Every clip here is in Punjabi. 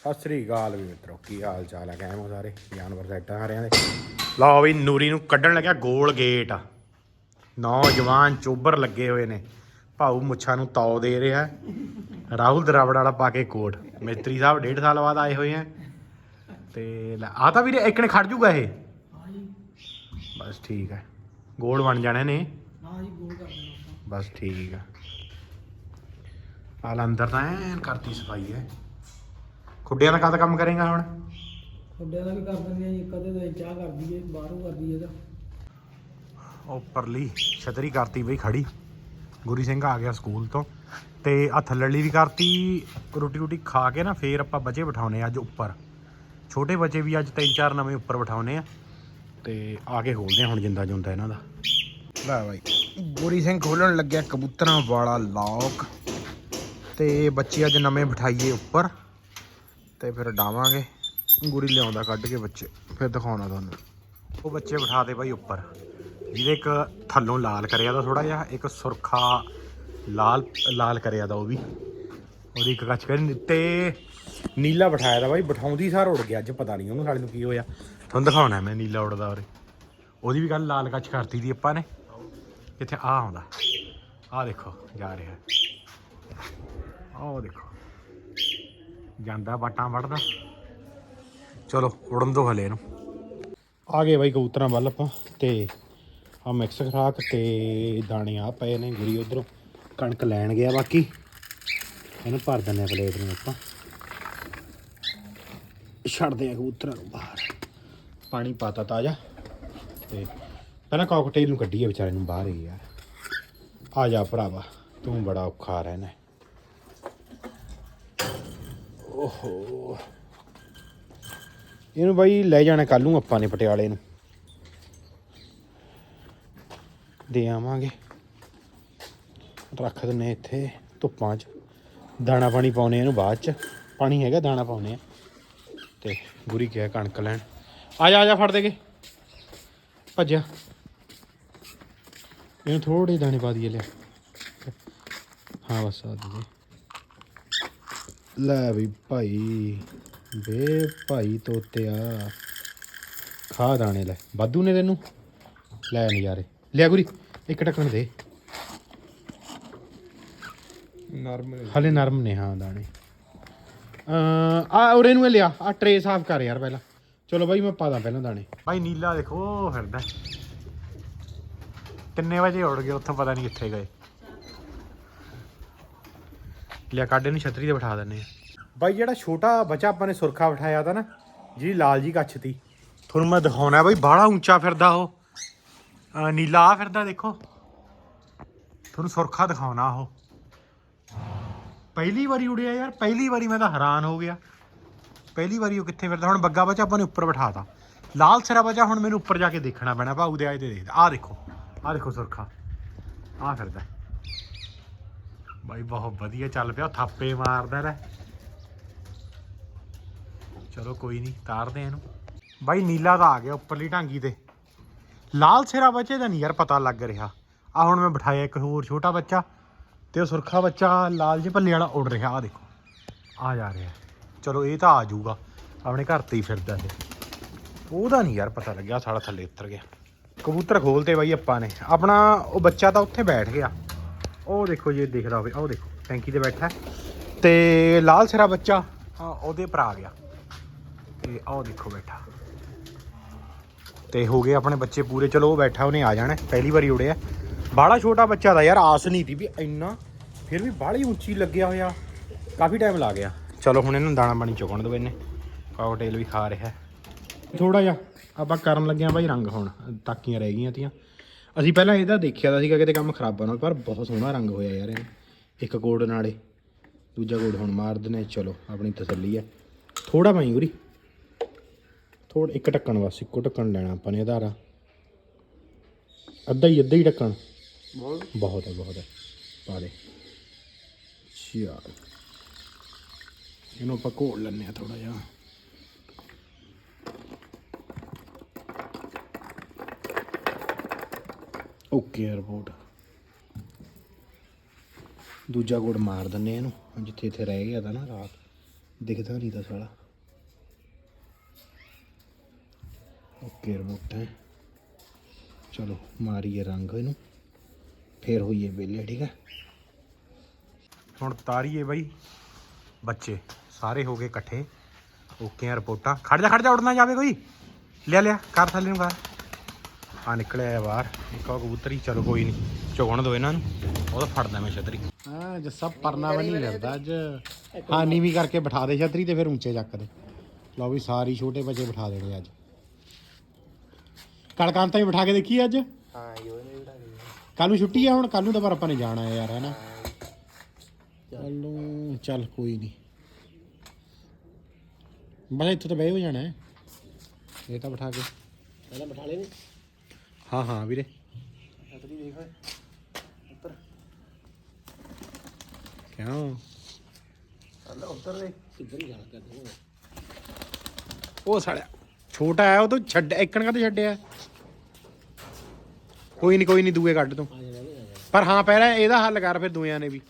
ਸਤਿ ਸ੍ਰੀ ਅਕਾਲ ਵੀ ਮਿੱਤਰੋ ਕੀ ਹਾਲ ਚਾਲ ਹੈ ਕਾਇਮ ਹੋ ਸਾਰੇ? ਜਾਨਵਰ ਸੈੱਟਾਂ ਸਾਰਿਆਂ ਦੇ। ਲਓ ਵੀ ਨੂਰੀ ਨੂੰ ਕੱਢਣ ਲੱਗਿਆ ਗੋਲ ਗੇਟ ਨੌਜਵਾਨ ਚੋਬਰ ਲੱਗੇ ਹੋਏ ਨੇ। ਭਾਊ ਮੁੱਛਾਂ ਨੂੰ ਤੌ ਦੇ ਰਿਹਾ। ਰਾਹੁਲ ਦਰਾਵੜ ਵਾਲਾ ਪਾ ਕੇ ਕੋਟ। ਮਿਸਤਰੀ ਸਾਹਿਬ ਡੇਢ ਸਾਲ ਬਾਅਦ ਆਏ ਹੋਏ ਆ। ਤੇ ਆ ਤਾਂ ਵੀਰੇ ਇੱਕ ਨੇ ਖੜ ਜੂਗਾ ਇਹ? ਬਸ ਠੀਕ ਹੈ। ਗੋਲ ਬਣ ਜਾਣੇ ਨੇ। ਹਾਂ ਜੀ ਗੋਲ ਕਰ ਦੇਣਾ ਬਸ ਠੀਕ ਆ। ਆਲ ਅੰਦਰ ਤਾਂ ਐਨ ਕਰਤੀ ਸਫ਼ਾਈ ਹੈ। ਖੁੱਡਿਆਂ ਦਾ ਕਦ ਕੰਮ ਕਰੇਗਾ ਹੁਣ? ਵੱਡਿਆਂ ਦਾ ਵੀ ਕਰ ਦਿੰਦੇ ਆ ਜੀ ਕਦੇ ਤਾਂ ਚਾਹ ਕਰ ਦਈਏ ਬਾਹਰੋਂ ਕਰ ਦਈਏ ਤਾਂ ਉਹ ਪਰਲੀ ਛਤਰੀ ਕਰਤੀ ਬਈ ਖੜੀ। ਗੁਰੀ ਸਿੰਘ ਆ ਗਿਆ ਸਕੂਲ ਤੋਂ ਤੇ ਆ ਥੱਲੜੀ ਵੀ ਕਰਤੀ ਰੋਟੀ ਰੋਟੀ ਖਾ ਕੇ ਨਾ ਫੇਰ ਆਪਾਂ ਬੱਚੇ ਬਿਠਾਉਨੇ ਅੱਜ ਉੱਪਰ। ਛੋਟੇ ਬੱਚੇ ਵੀ ਅੱਜ ਤਿੰਨ ਚਾਰ ਨਵੇਂ ਉੱਪਰ ਬਿਠਾਉਨੇ ਆ। ਤੇ ਆ ਕੇ ਖੋਲਦੇ ਆ ਹੁਣ ਜਿੰਦਾ ਜੁੰਦਾ ਇਹਨਾਂ ਦਾ। ਲੈ ਬਾਈ। ਗੁਰੀ ਸਿੰਘ ਖੋਲਣ ਲੱਗਿਆ ਕਬੂਤਰਾਂ ਵਾਲਾ ਲੌਕ। ਤੇ ਬੱਚੇ ਅੱਜ ਨਵੇਂ ਬਿਠਾਈਏ ਉੱਪਰ। ਤੇ ਫਿਰ ਡਾਵਾਂਗੇ। ਗੁਰੀ ਲਿਆਉਂਦਾ ਕੱਢ ਕੇ ਬੱਚੇ। ਫਿਰ ਦਿਖਾਉਣਾ ਤੁਹਾਨੂੰ। ਉਹ ਬੱਚੇ ਬਿਠਾ ਦੇ ਬਾਈ ਉੱਪਰ। ਜਿਹਦੇ ਇੱਕ ਥੱਲੋਂ ਲਾਲ ਕਰਿਆ ਦਾ ਥੋੜਾ ਜਿਹਾ, ਇੱਕ ਸੁਰਖਾ ਲਾਲ ਲਾਲ ਕਰਿਆ ਦਾ ਉਹ ਵੀ। ਉਹਦੀ ਇੱਕ ਕੱਚ ਕਰੀ ਤੇ ਨੀਲਾ ਬਿਠਾਇਆ ਦਾ ਬਾਈ। ਬਿਠਾਉਂਦੀ ਸਾਰ ਉੜ ਗਿਆ। ਅੱਜ ਪਤਾ ਨਹੀਂ ਉਹਨੂੰ ਸਾਡੇ ਨੂੰ ਕੀ ਹੋਇਆ। ਤੁਹਾਨੂੰ ਦਿਖਾਉਣਾ ਮੈਂ ਨੀਲਾ ਉੜਦਾ ਉਰੇ। ਉਹਦੀ ਵੀ ਗੱਲ ਲਾਲ ਕੱਚ ਕਰਤੀ ਦੀ ਆਪਾਂ ਨੇ। ਇੱਥੇ ਆ ਆਉਂਦਾ। ਆ ਦੇਖੋ, ਜਾ ਰਿਹਾ। ਆਹ ਦੇਖੋ। ਜਾਂਦਾ ਬਾਟਾਂ ਵੜਦਾ ਚਲੋ, ਉੜਨ ਦੋ ਹਲੇ ਇਹਨੂੰ। ਆ ਗਏ ਬਾਈ ਕਬੂਤਰਾਂ ਵੱਲ ਆਪਾਂ, ਤੇ ਆ ਮਿਕਸ ਖਰਾਕ ਤੇ ਦਾਣੇ ਆ ਪਏ ਨੇ ਗੁਰੀ ਉਧਰੋਂ। ਕਣਕ ਲੈਣ ਗਿਆ ਬਾਕੀ। ਇਹਨੂੰ ਭਰ ਦਿੰਦੇ ਆ ਪਲੇਟ ਨੂੰ ਆਪਾਂ। ਛੱਡਦੇ ਆ ਕਬੂਤਰਾਂ ਨੂੰ ਬਾਹਰ। ਪਾਣੀ ਪਾਤਾ ਤਾਜ਼ਾ। ਤੇ ਪਹਿਲਾਂ ਕਾਕਟੇਲ ਨੂੰ ਕੱਢੀਏ ਵਿਚਾਰੇ ਨੂੰ ਬਾਹਰ ਹੀ ਯਾਰ। ਆ ਜਾ ਭਰਾਵਾ, ਤੂੰ ਬੜਾ ਔਖਾ ਰਹਿਣਾ। ਹੈ। ਓਹੋ। ਇਹਨੂੰ ਬਾਈ ਲੈ ਜਾਣਾ ਕੱਲ ਨੂੰ ਆਪਾਂ ਨੇ ਪਟਿਆਲੇ ਨੂੰ। ਦੇ ਆਵਾਂਗੇ। ਰੱਖ ਦਿੰਨੇ ਇੱਥੇ ਧੁੱਪਾਂ 'ਚ। ਦਾਣਾ ਪਾਣੀ ਪਾਉਨੇ ਇਹਨੂੰ ਬਾਅਦ 'ਚ। ਪਾਣੀ ਹੈਗਾ, ਦਾਣਾ ਪਾਉਨੇ ਆ ਤੇ ਗੁਰੀ ਗਿਆ ਕਣਕ ਲੈਣ। ਆ ਜਾ ਆ ਜਾ, ਫੜ ਦੇਗੇ ਭੱਜਿਆ। ਇਹਨੂੰ ਥੋੜੇ ਦਾਣੇ ਪਾ ਦਈਏ, ਲਿਆ। ਹਾਂ, ਬਸ ਆ ਦੇ ਲੈ ਵੀ ਭਾਈ ਬੇ ਭਾਈ ਤੋਤਿਆ। ਖਾ ਦਾਣੇ ਲੈ। ਵਾਧੂ ਨੇ ਤੈਨੂੰ? ਲੈ ਨਜ਼ਾਰੇ। ਲਿਆ ਗੁਰੀ ਇੱਕ ਟੱਕਣ ਦੇ। ਨਰਮ ਹਲੇ ਨਰਮ ਨੇ ਹਾਂ ਦਾਣੇ। ਆ ਉਰੇ ਨੂੰ ਲਿਆ। ਆ ਟਰੇ ਸਾਫ਼ ਕਰ ਯਾਰ ਪਹਿਲਾਂ। ਚਲੋ ਬਾਈ ਮੈਂ ਪਾਦਾ ਪਹਿਲਾਂ ਦਾਣੇ। ਬਾਈ ਨੀਲਾ ਦੇਖੋ ਫਿਰਦਾ। ਕਿੰਨੇ ਵਜੇ ਉੱਡ ਗਏ ਉੱਥੋਂ ਪਤਾ ਨਹੀਂ ਕਿੱਥੇ ਗਏ। ਲਿਆ ਕਾਡੇ ਨੂੰ ਛਤਰੀ ਤੇ ਬਿਠਾ ਦਿੰਨੇ ਆ ਬਾਈ ਜਿਹੜਾ ਛੋਟਾ ਬੱਚਾ ਆਪਾਂ ਨੇ ਸੁਰਖਾ ਬਿਠਾਇਆ ਤਾਂ ਨਾ ਜਿਹੜੀ ਲਾਲ ਜੀ ਕੱਛ ਤੀ। ਤੁਹਾਨੂੰ ਮੈਂ ਦਿਖਾਉਣਾ ਬਾਈ ਬਾਹਲਾ ਉੱਚਾ ਫਿਰਦਾ ਉਹ। ਨੀਲਾ ਆ ਫਿਰਦਾ ਦੇਖੋ। ਤੁਹਾਨੂੰ ਸੁਰਖਾ ਦਿਖਾਉਣਾ ਉਹ। ਪਹਿਲੀ ਵਾਰੀ ਉੜਿਆ ਯਾਰ ਪਹਿਲੀ ਵਾਰੀ ਮੈਂ ਤਾਂ ਹੈਰਾਨ ਹੋ ਗਿਆ। ਪਹਿਲੀ ਵਾਰੀ ਉਹ ਕਿੱਥੇ ਫਿਰਦਾ? ਹੁਣ ਬੱਗਾ ਬੱਚਾ ਆਪਾਂ ਨੇ ਉੱਪਰ ਬਿਠਾਤਾ ਲਾਲ ਸਿਰਾ ਬੱਚਾ ਹੁਣ ਮੈਨੂੰ ਉੱਪਰ ਜਾ ਕੇ ਦੇਖਣਾ ਪੈਣਾ ਭਾਊ ਦੇ ਆਏ ਤੇ ਦੇਖਦਾ। ਆਹ ਦੇਖੋ ਆਹ ਦੇਖੋ ਸੁਰਖਾ। ਆਹ ਫਿਰਦਾ। ਬਾਈ, ਬਹੁਤ ਵਧੀਆ ਚੱਲ ਪਿਆ ਥਾਪੇ ਮਾਰਦਾ ਰਹਿ। ਚਲੋ ਕੋਈ ਨਹੀਂ, ਤਾਰਦੇ ਇਹਨੂੰ। ਬਾਈ, ਨੀਲਾ ਤਾਂ ਆ ਗਿਆ ਉੱਪਰਲੀ ਢਾਂਗੀ ਤੇ। ਲਾਲ ਸਿਰਾ ਬੱਚੇ ਦਾ ਨਹੀਂ ਯਾਰ ਪਤਾ ਲੱਗ ਰਿਹਾ। ਆ ਹੁਣ ਮੈਂ ਬਿਠਾਇਆ ਇੱਕ ਹੋਰ ਛੋਟਾ ਬੱਚਾ ਤੇ ਉਹ ਸੁਰਖਾ ਬੱਚਾ ਲਾਲ ਜਿਹੇ ਭੱਲੇ ਵਾਲਾ ਉੱਡ ਰਿਹਾ ਆ ਦੇਖੋ। ਆ ਜਾ ਰਿਹਾ। ਚਲੋ ਇਹ ਤਾਂ ਆ ਜਾਊਗਾ, ਆਪਣੇ ਘਰ ਤੇ ਹੀ ਫਿਰਦਾ ਇਹ। ਉਹਦਾ ਨਹੀਂ ਯਾਰ ਪਤਾ ਲੱਗਿਆ ਸਾਲਾ ਥੱਲੇ ਉਤਰ ਗਿਆ। ਕਬੂਤਰ ਖੋਲਤੇ ਬਾਈ ਆਪਾਂ ਨੇ। ਆਪਣਾ ਉਹ ਬੱਚਾ ਤਾਂ ਉੱਥੇ ਬੈਠ ਗਿਆ। ਉਹ ਦੇਖੋ ਜੇ ਦਿਖਦਾ ਹੋਵੇ। ਉਹ ਦੇਖੋ ਟੈਂਕੀ ਤੇ ਬੈਠਾ। ਤੇ ਲਾਲ ਸਿਰਾ ਬੱਚਾ। ਉਹਦੇ ਪਰ ਆ ਗਿਆ। ਤੇ ਆਹ ਦੇਖੋ ਬੈਠਾ। ਤੇ ਹੋ ਗਏ ਆਪਣੇ ਬੱਚੇ ਪੂਰੇ। ਚਲੋ ਉਹ ਬੈਠਾ ਉਹਨੇ ਆ ਜਾਣਾ। ਪਹਿਲੀ ਵਾਰੀ ਉੜਿਆ। ਬਾਹਲਾ ਛੋਟਾ ਬੱਚਾ ਦਾ ਯਾਰ ਆਸ ਨਹੀਂ ਸੀ ਵੀ ਇੰਨਾ। ਫਿਰ ਵੀ ਬਾਹਲੀ ਉੱਚੀ ਲੱਗਿਆ ਹੋਇਆ। ਕਾਫੀ ਟਾਈਮ ਲਾ ਗਿਆ। ਚਲੋ ਹੁਣ ਇਹਨੂੰ ਦਾਣਾ ਪਾਣੀ ਚੁਗਣ ਦੋ ਇਹਨੇ। ਕਾਕਟੇਲ ਵੀ ਖਾ ਰਿਹਾ। ਥੋੜਾ ਜਿਹਾ ਆਪਾਂ ਕਰਨ ਲੱਗਿਆ ਬਾਈ ਰੰਗ ਹੁਣ। ਤਾਕੀਆਂ ਰਹਿ ਗਈਆਂ ਤੀਆਂ। ਅਸੀਂ ਪਹਿਲਾਂ ਇਹਦਾ ਦੇਖਿਆ ਤਾਂ ਸੀਗਾ ਕਿਤੇ ਕੰਮ ਖਰਾਬਾ ਨਾਲ ਪਰ ਬਹੁਤ ਸੋਹਣਾ ਰੰਗ ਹੋਇਆ ਯਾਰ ਇਹ ਇੱਕ ਕੋਡ ਨਾਲੇ ਦੂਜਾ ਕੋਡ ਹੁਣ ਮਾਰ ਦਨੇ ਚਲੋ ਆਪਣੀ ਤਸੱਲੀ ਹੈ ਥੋੜਾ ਪਾਈ ਗੁਰੀ ਥੋੜਾ ਇੱਕ ਢੱਕਣ ਬਸ ਇੱਕੋ ਢੱਕਣ ਲੈਣਾ ਆਪਾਂ ਨੇ ਆਧਾਰਾ। ਅੱਧਾ ਹੀ ਅੱਧਾ ਹੀ ਢੱਕਣ। ਬਹੁਤ? ਬਹੁਤ ਹੈ ਬਹੁਤ ਹੈ। ਪਾ ਦੇ। ਚਲ। ਇਹਨੂੰ ਆਪਾਂ ਘੋਲ ਲੈਂਦੇ ਆ ਥੋੜਾ ਜਿਹਾ। ਓਕੇ ਰਿਪੋਰਟ ਦੂਜਾ ਗੋੜ ਮਾਰ ਦਿੰਨੇ ਇਹਨੂੰ। ਜਿੱਥੇ ਇੱਥੇ ਰਹਿ ਗਿਆ ਤਾਂ ਨਾ ਰਾਤ। ਦਿਖਦਾ ਨਹੀਂ ਤਾਂ ਸਾਲਾ। ਓਕੇ ਰਿਮੋਟ ਹੈ। ਚਲੋ, ਮਾਰੀਏ ਰੰਗ ਇਹਨੂੰ। ਫੇਰ ਹੋਈਏ ਵਿਹਲੇ ਠੀਕ ਹੈ? ਹੁਣ ਤਾਰੀਏ ਬਾਈ ਬੱਚੇ। ਸਾਰੇ ਹੋ ਗਏ ਇਕੱਠੇ। ਓਕੇ ਰਿਪੋਰਟਾਂ ਖੜ ਜਾ ਖੜ ਜਾ, ਉੜਨਾ ਜਾਵੇ ਕੋਈ। ਲਿਆ ਲਿਆ। ਕਰ ਥੱਲੇ ਨੂੰ ਕਰ ਆ ਨਿਕਲਿਆ ਆ ਬਾਹਰ। ਇੱਕ ਉਹ ਕਬੂਤਰੀ ਚਲੋ ਕੋਈ ਨਹੀਂ ਚੁਗਣ ਦੋ ਇਹਨਾਂ ਨੂੰ। ਉਹਦਾ ਫੜਦਾ ਮੈਂ ਛਤਰੀ। ਹਾਂ ਜੱਸਾ ਪਰਨਾ ਵੀ ਨਹੀਂ ਕਰਦਾ ਅੱਜ। ਹਾਂ ਨੀਵੀਂ ਕਰਕੇ ਬਿਠਾ ਦੇ ਛਤਰੀ ਤੇ ਫਿਰ ਉੱਚੇ ਚੱਕ ਦੇ। ਲਓ ਵੀ ਸਾਰੀ ਛੋਟੇ ਬੱਚੇ ਬਿਠਾ ਦੇਣੇ ਅੱਜ। ਕੜਕਾਂਤਾਂ ਵੀ ਬਿਠਾ ਕੇ ਦੇਖੀ ਅੱਜ? ਹਾਂ ਯੋ ਨਹੀਂ ਬਿਠਾ ਦੇ ਕੱਲ ਨੂੰ ਛੁੱਟੀ ਆ ਹੁਣ? ਕੱਲ ਨੂੰ ਤਾਂ ਪਰ ਆਪਾਂ ਨੇ ਜਾਣਾ ਹੈ ਯਾਰ ਹੈਨਾ? ਕੱਲ ਨੂੰ ਚੱਲ ਕੋਈ ਨਹੀਂ ਬਸ ਇੱਥੇ ਤਾਂ ਬਹਿ ਹੋ ਜਾਣਾ ਹੈ। ਇਹ ਤਾਂ ਬਿਠਾ ਕੇ। ਪਹਿਲਾਂ ਬਿਠਾ ਲੈ ਨੀ ਹਾਂ ਹਾਂ ਵੀਰੇ। ਛਤਰੀ ਦੇਖ ਓਏ ਉੱਤਰ ਕਿਉਂ? ਅੱਲਾ ਉੱਤਰ ਦੇ ਕਿੱਧਰ ਹੀ ਜਾਣਾ ਕਰਦੇ ਉਹ ਸਾਲਿਆ ਛੋਟਾ ਹੈ ਉਹ ਤੋਂ ਛੱਡ ਇੱਕਣ ਕਾ ਛੱਡਿਆ। ਕੋਈ ਨਹੀਂ ਕੋਈ ਨਹੀਂ ਦੂਏ ਕੱਢ ਤੂੰ। ਆ ਆ ਪਰ ਹਾਂ ਪਹਿਲਾਂ ਇਹਦਾ ਹੱਲ ਕਰ ਫਿਰ ਦੋਆਂ ਨੇ ਵੀ।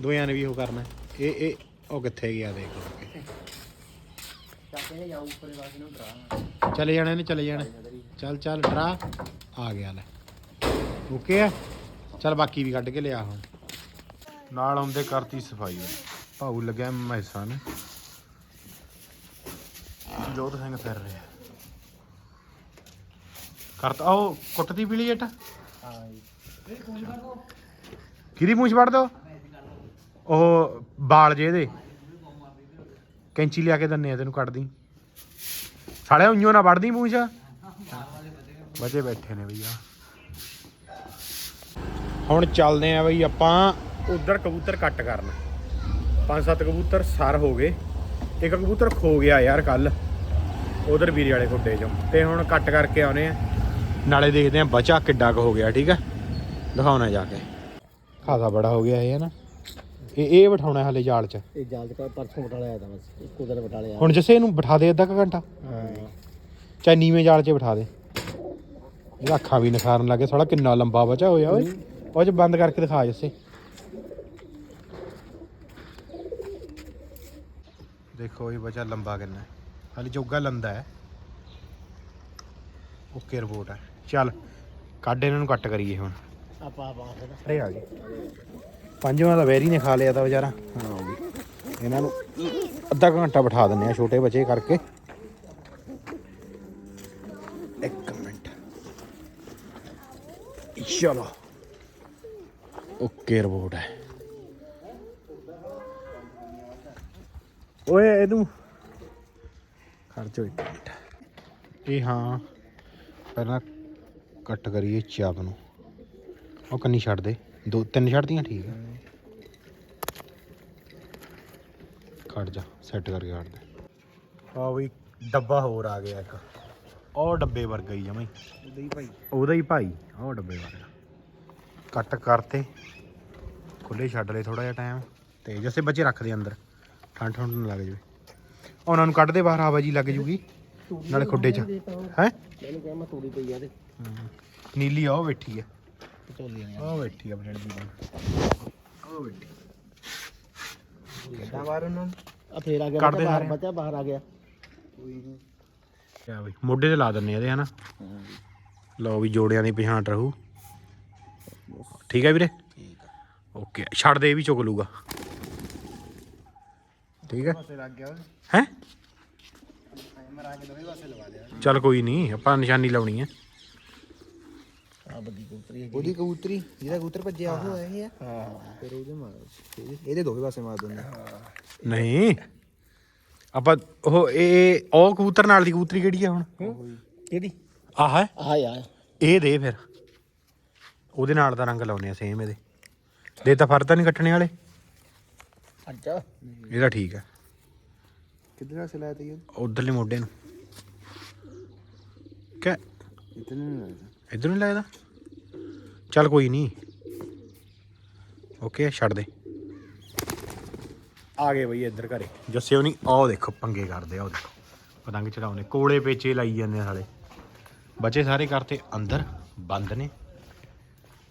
ਦੋਆਂ ਨੇ ਵੀ ਉਹ ਕਰਨਾ। ਇਹ ਇਹ ਉਹ ਕਿੱਥੇ ਗਿਆ ਦੇਖ ਚਲੇ ਜਾਣਾ ਨੇ ਚਲੇ ਜਾਣਾ। ਚੱਲ ਚੱਲ, ਡਰਾ। ਆ ਗਿਆ ਲੈ। ਓਕੇ ਆ? ਚੱਲ, ਬਾਕੀ ਵੀ ਕੱਢ ਕੇ ਲਿਆ ਹੁਣ। ਨਾਲ ਆਉਂਦੇ ਕਰਤੀ ਸਫ਼ਾਈ। ਭਾਊ ਲੱਗਿਆ ਮੈਸਾਂ ਨੇ। ਜੋਤ ਸਿੰਘ ਫਿਰ ਰਿਹਾ। ਕਰਤਾ, ਉਹ ਕੁੱਟਦੀ ਪੀਲੀ ਜੱਟ? ਕਿਹਦੀ ਪੂੰਛ ਵੜ ਦੋ? ਉਹ ਬਾਲ ਜੇ ਇਹਦੇ ਕੈਂਚੀ ਲਿਆ ਕੇ ਦੰਨੇ ਆ ਤੈਨੂੰ ਕੱਢਦੀ। ਸਾਲੇ ਉਂਝੋਂ ਨਾ ਵੜਦੀ ਪੂੰਛ। ਬੱਚੇ ਬੈਠੇ ਨੇ ਭਈਆ ਹੁਣ ਚੱਲਦੇ ਆ ਬਈ ਆਪਾਂ ਉਧਰ ਕਬੂਤਰ ਕੱਟ ਕਰਨ। ਪੰਜ ਸੱਤ ਕਬੂਤਰ ਸਰ ਹੋ ਗਏ। ਇੱਕ ਕਬੂਤਰ ਖੋ ਗਿਆ ਯਾਰ ਕੱਲ ਉਧਰ ਵੀਰੇ ਵਾਲੇ ਖੁੱਡੇ ਚੋਂ। ਤੇ ਹੁਣ ਕੱਟ ਕਰਕੇ ਆਉਨੇ ਆ। ਨਾਲੇ ਦੇਖਦੇ ਆ ਬਚਾ ਕਿੱਡਾ ਕੁ ਹੋ ਗਿਆ ਠੀਕ ਆ? ਦਿਖਾਉਣਾ ਜਾ ਕੇ। ਖਾਸਾ ਬੜਾ ਹੋ ਗਿਆ ਇਹ ਹੈ ਨਾ? ਇਹ ਇਹ ਬਿਠਾਉਣਾ ਹਲੇ ਜਾਲ 'ਚ। ਇਹ ਜਲਦ ਕਾ ਪਰਸੋਂ ਬਟਾ ਲਿਆ ਤਾਂ ਬਸ ਇੱਕੋ ਦਿਨ ਬਟਾ ਲਿਆ। ਹੁਣ ਜਿਸੇ ਇਹਨੂੰ ਬਿਠਾ ਦੇ ਅੱਧਾ ਕੁ ਘੰਟਾ। ਹਾਂ। ਚਾਹੇ ਨੀਵੇਂ ਜਾਲ 'ਚ ਬਿਠਾ ਦੇ। ਇਹਦਾ ਅੱਖਾਂ ਵੀ ਨਿਖਾਰਨ ਲੱਗੇ ਸਾਲਾ ਕਿੰਨਾ ਲੰਬਾ ਬਚਾ ਹੋਇਆ ਓਏ। ਉਹ 'ਚ ਬੰਦ ਕਰਕੇ ਦਿਖਾ ਜਿਸੇ। ਦੇਖੋ ਇਹ ਬਚਾ ਲੰਬਾ ਕਿੰਨਾ ਹਾਲੇ ਜੋਗਾ ਲੰਦਾ ਹੈ। ਓਕੇ ਰਿਪੋਰਟ ਹੈ। ਚੱਲ ਕੱਢ ਇਹਨਾਂ ਨੂੰ ਕੱਟ ਕਰੀਏ ਹੁਣ। ਆਪਾਂ ਆਪਾਂ ਫਿਰ। ਆ ਗਏ। ਪੰਜਵਾਂ ਦਾ ਵੈਰੀ ਨੇ ਖਾ ਲਿਆ ਤਾਂ ਵਿਚਾਰਾ। ਹਾਂ ਇਹਨਾਂ ਨੂੰ ਅੱਧਾ ਘੰਟਾ ਬਿਠਾ ਦਿੰਨੇ ਆ ਛੋਟੇ ਬੱਚੇ ਕਰਕੇ ਇੱਕ ਮਿੰਟ ਚਲੋ ਓਕੇ ਰਿਪੋਰਟ ਹੈ ਓਏ ਇਹਨੂੰ ਖਰਚੋ ਇੱਕ ਮਿੰਟ ਇਹ ਹਾਂ। ਪਹਿਲਾਂ ਕੱਟ ਕਰੀਏ ਚਾਪ ਨੂੰ। ਉਹ ਕੰਨੀ ਛੱਡ ਦੇ। ਦੋ ਤਿੰਨ ਛੱਡਦੀਆਂ ਠੀਕ ਹੈ ਖੜ ਜਾ ਸੈੱਟ ਕਰਕੇ ਕੱਢ ਦੇ। ਆ ਵੀ ਡੱਬਾ ਹੋਰ ਆ ਗਿਆ ਇੱਕ। ਉਹ ਡੱਬੇ ਵਰਗਾ ਹੀ ਜਮਈ ਉਹਦੇ ਹੀ ਭਾਈ। ਉਹਦਾ ਹੀ ਭਾਈ ਉਹ ਡੱਬੇ ਵਰਗਾ। ਕੱਟ ਕਰਤੇ। ਖੁੱਲੇ ਛੱਡ ਲਏ ਥੋੜਾ ਜਿਹਾ ਟਾਈਮ ਤੇ ਜਿਵੇਂ ਬੱਚੇ ਰੱਖਦੇ ਅੰਦਰ। ਠੰਡ ਠੰਡ ਨਾ ਲੱਗ ਜਾਵੇ। ਉਹਨਾਂ ਨੂੰ ਕੱਢ ਦੇ ਬਾਹਰ ਹਵਾ ਜੀ ਲੱਗ ਜੂਗੀ। ਨਾਲੇ ਖੁੱਡੇ 'ਚ। ਹੈ? ਮੈਨੂੰ ਕਿਹਾ ਮੈਂ ਤੂੜੀ ਪਈ ਆ ਤੇ ਨੀਲੀ ਆ ਉਹ ਬੈਠੀ ਆ। ਝੋਲੀਆਂ ਨੇ ਉਹ ਬੈਠੀ ਆ ਆਪਣੇ ਡੱਬੇ ਉਹ ਬੈਠੀ ਕਿੱਦਾਂ ਬਾਹਰ ਉਹਨਾਂ ਆ ਫੇਰ ਆ ਗਿਆ ਕੱਢਦੇ ਬੱਚਾ ਬਾਹਰ ਸਾਰੇ। ਬੱਚਾ ਬਾਹਰ ਆ ਗਿਆ। ਕਿਆ ਬਈ ਮੋਢੇ ਤੇ ਲਾ ਦਿੰਨੇ ਇਹਦੇ ਹਨਾ? ਲਓ ਵੀ ਜੋੜਿਆਂ ਦੀ ਪਛਾਣ ਰਹੂ। ਠੀਕ ਹੈ ਵੀਰੇ? ਓਕੇ ਛੱਡ ਦੇ ਇਹ ਵੀ ਚੁੱਕ ਲੂਗਾ ਠੀਕ ਹੈ ਪਾਸੇ ਲੱਗ ਗਿਆ ਹੈ? ਟਾਈਮਰ ਆ ਕੇ ਦੋਵੇਂ ਪਾਸੇ ਲਵਾ ਲਿਆ। ਚੱਲ ਕੋਈ ਨਹੀਂ ਆਪਾਂ ਨਿਸ਼ਾਨੀ ਲਾਉਣੀ ਹੈ ਆ ਬੱਦੀ ਕਬੂਤਰੀ ਹੈ ਉਹਦੀ ਕਬੂਤਰੀ ਜਿਹਦਾ ਕਬੂਤਰ ਭੱਜਿਆ ਉਹ ਹੈ। ਇਹ ਆ। ਹਾਂ। ਫਿਰ ਉਹਦੇ ਮਾਰ ਇਹਦੇ ਦੋਵੇਂ ਪਾਸੇ ਮਾਰ ਦਿੰਦੇ। ਨਹੀਂ। ਆਪਾਂ ਉਹ ਇਹ ਉਹ ਕਬੂਤਰ ਨਾਲ ਦੀ ਕਬੂਤਰੀ ਕਿਹੜੀ ਆ ਹੁਣ? ਕਿਹਦੀ? ਆਹ ਹੈ? ਆ ਯਾਰ ਇਹ ਦੇ ਫਿਰ। ਉਹਦੇ ਨਾਲ ਦਾ ਰੰਗ ਲਾਉਨੇ ਆ ਸੇਮ ਇਹਦੇ। ਦੇ ਤਾਂ ਫਰ ਤਾਂ ਨਹੀਂ ਕੱਟਣੇ ਵਾਲੇ। ਅੱਛਾ। ਇਹਦਾ ਠੀਕ ਹੈ ਕਿੱਧਰ ਪਾਸੇ ਲਾਇਆ ਤੀ ਉਧਰਲੇ ਮੋਢੇ ਨੂੰ। ਕਿ ਇਤਨੇ ਨਹੀਂ ਲਾਇਆ। ਇਧਰ ਨਹੀਂ ਲੱਗਦਾ ਚੱਲ ਕੋਈ ਨਹੀਂ। ਓਕੇ ਛੱਡ ਦੇ। ਆ ਗਏ ਬਈ ਇੱਧਰ ਘਰੇ। ਜੱਸੇ ਉਹ ਨਹੀਂ ਆਹ ਦੇਖੋ ਪੰਗੇ ਕਰਦੇ ਆ ਉਹ ਦੇਖੋ। ਪਤੰਗ ਚੜਾਉਨੇ ਕੋਲੇ ਪੇਚੇ ਲਾਈ ਜਾਂਦੇ ਆ ਸਾਲੇ। ਬੱਚੇ ਸਾਰੇ ਕਰਤੇ ਅੰਦਰ ਬੰਦ ਨੇ।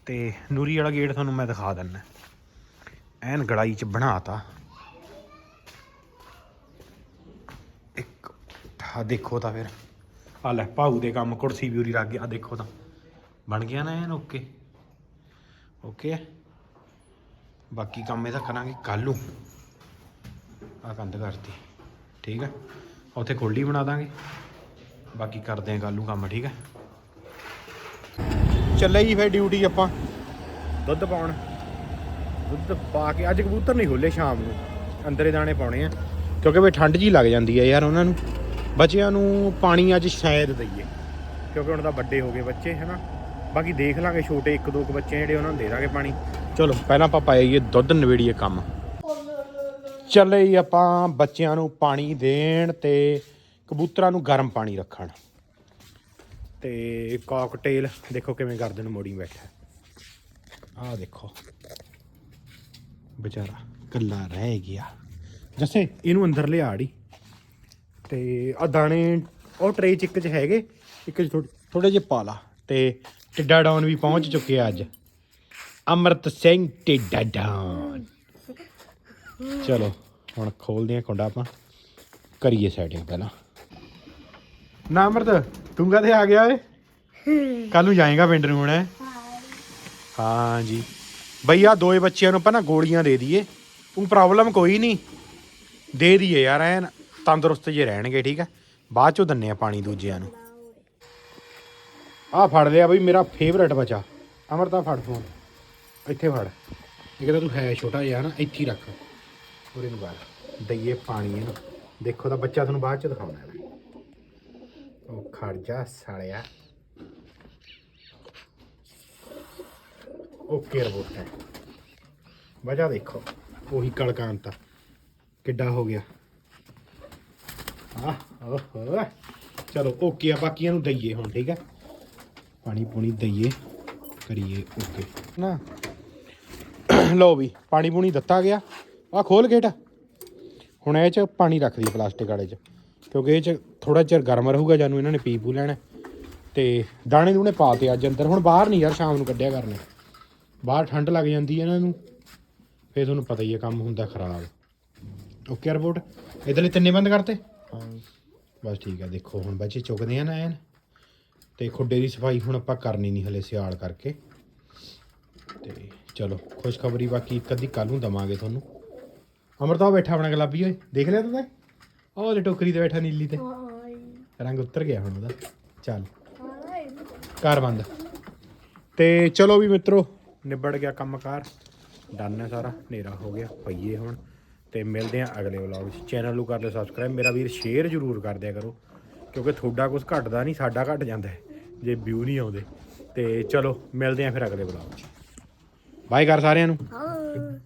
ਤੇ ਨੂਰੀ ਵਾਲਾ ਗੇਟ ਤੁਹਾਨੂੰ ਮੈਂ ਦਿਖਾ ਦਿੰਨਾ ਐਨ ਗੜਾਈ ਚ ਬਣਾਤਾ। ਆ ਦੇਖੋ ਤਾਂ ਫਿਰ। ਆ ਲੈ, ਭਾਊ ਦੇ ਕੰਮ, ਕੁਰਸੀ ਵੀ ਉਰੀ ਰੱਖ ਗਿਆ ਆ ਦੇਖੋ ਤਾਂ। ਬਣ ਗਿਆ ਨਾ ਐਨ, ਓਕੇ। ਓਕੇ ਬਾਕੀ ਕੰਮ ਇਹਦਾ ਕਰਾਂਗੇ ਕੱਲ ਨੂੰ। ਆ ਕੰਧ ਕਰਤੀ, ਠੀਕ ਹੈ ਉੱਥੇ ਖੋਲ੍ਹੀ ਬਣਾ ਦਾਂਗੇ। ਬਾਕੀ ਕਰਦੇ ਆਂ ਕੱਲ ਨੂੰ ਕੰਮ, ਠੀਕ ਹੈ ਚੱਲੇ ਜੀ ਫਿਰ ਡਿਊਟੀ ਆਪਾਂ। ਦੁੱਧ ਪਾਉਣ। ਦੁੱਧ ਪਾ ਕੇ ਅੱਜ ਕਬੂਤਰ ਨਹੀਂ ਖੋਲੇ ਸ਼ਾਮ ਨੂੰ। ਅੰਦਰੇ ਦਾਣੇ ਪਾਉਣੇ ਆ। ਕਿਉਂਕਿ ਵੀ ਠੰਡ ਜੀ ਲੱਗ ਜਾਂਦੀ ਹੈ ਯਾਰ ਉਹਨਾਂ ਨੂੰ। ਬੱਚਿਆਂ ਨੂੰ ਪਾਣੀ ਅੱਜ ਸ਼ਾਇਦ ਦਈਏ। ਕਿਉਂਕਿ ਹੁਣ ਤਾਂ ਵੱਡੇ ਹੋ ਗਏ ਬੱਚੇ, ਹੈਨਾ? ਬਾਕੀ ਦੇਖ ਲਾਂਗੇ ਛੋਟੇ ਇੱਕ ਦੋ ਕੁ ਬੱਚੇ ਜਿਹੜੇ, ਉਹਨਾਂ ਨੂੰ ਦੇ ਦਾਂਗੇ ਪਾਣੀ। ਚਲੋ, ਪਹਿਲਾਂ ਆਪਾਂ ਪਾਈਏ ਦੁੱਧ, ਨਵੇੜੀਏ ਕੰਮ। ਚੱਲੇ ਜੀ ਆਪਾਂ ਬੱਚਿਆਂ ਨੂੰ ਪਾਣੀ ਦੇਣ ਤੇ ਕਬੂਤਰਾਂ ਨੂੰ ਗਰਮ ਪਾਣੀ ਰੱਖਣ। ਤੇ ਕਾਕਟੇਲ ਦੇਖੋ ਕਿਵੇਂ ਗਰਦਨ ਮੋੜੀ ਬੈਠਾ ਆਹ ਦੇਖੋ। ਵਿਚਾਰਾ ਕੱਲਾ ਰਹਿ ਗਿਆ। ਜੱਸੇ, ਇਹਨੂੰ ਅੰਦਰ ਲਿਆੜੀ ਤੇ ਆ ਦਾਣੇ ਉਹ ਟਰੇ ਚ ਇੱਕ ਚ ਹੈਗੇ, ਇੱਕ ਚ ਥੋੜੇ ਜਿਹੇ ਪਾ ਲਾ। ਤੇ ਟਿੱਡਾ ਡਾਊਨ ਵੀ ਪਹੁੰਚ ਚੁੱਕਿਆ ਅੱਜ। ਅਮਰਤ ਸਿੰਘ ਟਿੱਡਾ ਡਾਊਨ ਚਲੋ, ਹੁਣ ਖੋਲਦੇ ਆ ਕੁੰਡਾ ਆਪਾਂ। ਕਰੀਏ ਸੈਟਿੰਗ ਪਹਿਲਾਂ। ਨਾ ਅਮਰਤ, ਤੂੰ ਕਦੇ ਆ ਗਿਆ ਓਏ? ਕੱਲ ਨੂੰ ਜਾਏਗਾ ਪਿੰਡ ਨੂੰ ਹੁਣ, ਹੈਂ? ਹਾਂ ਜੀ। ਬਈ ਆ ਦੋਏ ਬੱਚਿਆਂ ਨੂੰ ਆਪਾਂ ਨਾ ਗੋਲੀਆਂ ਦੇ ਦਈਏ। ਉਹ ਪ੍ਰੋਬਲਮ ਕੋਈ ਨਹੀਂ। ਦੇ ਦਈਏ ਯਾਰ, ਐਨ ਤੰਦਰੁਸਤ ਜੇ ਰਹਿਣਗੇ, ਠੀਕ ਹੈ ਬਾਅਦ ਚੋਂ ਦੰਨੇ ਆ ਪਾਣੀ ਦੂਜਿਆਂ ਨੂੰ। ਆ ਫੜ ਲਿਆ ਬਈ, ਮੇਰਾ ਫੇਵਰਟ ਬੱਚਾ। ਅਮਰਤਾ, ਫੜ ਫੋਨ ਇੱਥੇ ਫੜ। ਇਹ ਤਾਂ ਤੂੰ ਹੈ ਛੋਟਾ ਜਿਹਾ ਨਾ ਇੱਥੇ ਹੀ ਰੱਖ। ਉਰੇ ਨੂੰ ਬਾਹਰ। ਦਈਏ ਪਾਣੀ ਇਹਨੂੰ। ਦੇਖੋ ਤਾਂ ਬੱਚਾ ਤੁਹਾਨੂੰ ਬਾਅਦ ਚ ਦਿਖਾਉਣਾ ਹੈ। ਉਹ ਖੜ ਜਾ ਸਾਲਿਆ। ਓਕੇ ਰਿਪੋਰਟ ਹੈ। ਵਜਾ ਦੇਖੋ, ਉਹੀ ਕਲਕਾਂਤਾ ਕਿੱਡਾ ਹੋ ਗਿਆ। ਆਹ, ਓਹ। ਚਲੋ, ਓਕੇ ਆ, ਬਾਕੀਆਂ ਨੂੰ ਦਈਏ ਹੁਣ, ਠੀਕ ਹੈ ਪਾਣੀ ਪੂਣੀ ਦਈਏ, ਕਰੀਏ ਓਕੇ। ਨਾ। ਲਓ ਵੀ, ਪਾਣੀ ਪੂਣੀ ਦਿੱਤਾ ਗਿਆ। ਆ ਖੋਲ ਗੇਟ। ਹੁਣ ਇਹ ਚ ਪਾਣੀ ਰੱਖ ਦੀ ਪਲਾਸਟਿਕ ਵਾਲੇ ਚ ਕਿਉਂਕਿ ਇਹ ਚ ਥੋੜਾ ਚਿਰ ਗਰਮ ਰਹੂਗਾ ਜਾਨੂੰ ਇਹਨਾਂ ਨੇ ਪੀ ਪੂ ਲੈਣਾ ਤੇ ਦਾਣੇ ਦੂਣੇ ਪਾ ਤੇ ਅੱਜ ਅੰਦਰ ਹੁਣ ਬਾਹਰ ਨਹੀਂ ਯਾਰ ਸ਼ਾਮ ਨੂੰ ਕੱਢਿਆ ਕਰਨੇ ਬਾਹਰ ਠੰਡ ਲੱਗ ਜਾਂਦੀ ਹੈ ਇਹਨਾਂ ਨੂੰ ਫੇਰ ਤੁਹਾਨੂੰ ਪਤਾ ਹੀ ਹੈ ਕੰਮ ਹੁੰਦਾ ਖਰਾਬ। Okay report? ਇਧਰਲੇ ਤਿੰਨੇ ਬੰਦ ਕਰਤੇ? ਹਾਂ ਬਸ ਠੀਕ ਹੈ ਦੇਖੋ ਹੁਣ ਬੱਚੇ ਚੁੱਕਦੇ ਆ ਨਾ ਐਨ। ਤੇ ਖੁੱਡੇ ਦੀ ਸਫ਼ਾਈ ਹੁਣ ਆਪਾਂ ਕਰਨੀ ਨਹੀਂ ਹਲੇ ਸਿਆਲ ਕਰਕੇ। ਤੇ ਚਲੋ ਖੁਸ਼ਖਬਰੀ ਬਾਕੀ ਇੱਕ ਅੱਧੀ ਕੱਲ ਨੂੰ ਦਵਾਂਗੇ ਤੁਹਾਨੂੰ। ਅਮਰਤਾ ਬੈਠਾ ਆਪਣਾ ਗੁਲਾਬੀ ਓਏ ਦੇਖ ਲਿਆ ਤੂੰ ਉਹ ਉਹਦੇ ਟੋਕਰੀ ਤੇ ਬੈਠਾ ਨੀਲੀ ਤੇ। ਰੰਗ ਉਤਰ ਗਿਆ ਹੁਣ ਉਹਦਾ। ਚੱਲ। ਘਰ ਬੰਦ। ਤੇ ਚਲੋ ਵੀ ਮਿੱਤਰੋ ਨਿਬੜ ਗਿਆ ਕੰਮਕਾਰ। ਡਨ ਹੈ ਸਾਰਾ। ਹਨੇਰਾ ਹੋ ਗਿਆ ਪਈਏ ਹੁਣ। ਤੇ ਮਿਲਦੇ ਆ ਅਗਲੇ ਵਲੌਗ 'ਚ ਚੈਨਲ ਨੂੰ ਕਰ ਲਿਓ ਸਬਸਕ੍ਰਾਈਬ ਮੇਰਾ ਵੀਰ ਸ਼ੇਅਰ ਜ਼ਰੂਰ ਕਰ ਦਿਆ ਕਰੋ। ਕਿਉਂਕਿ ਤੁਹਾਡਾ ਕੁਝ ਘਟਦਾ ਨਹੀਂ ਸਾਡਾ ਘਟ ਜਾਂਦਾ ਜੇ ਵਿਊ ਨਹੀਂ ਆਉਂਦੇ। ਤੇ ਚਲੋ ਮਿਲਦੇ ਆ ਫਿਰ ਅਗਲੇ ਵਲੌਗ 'ਚ ਬਾਏ ਕਰ ਸਾਰਿਆਂ ਨੂੰ। ਹਾਂ।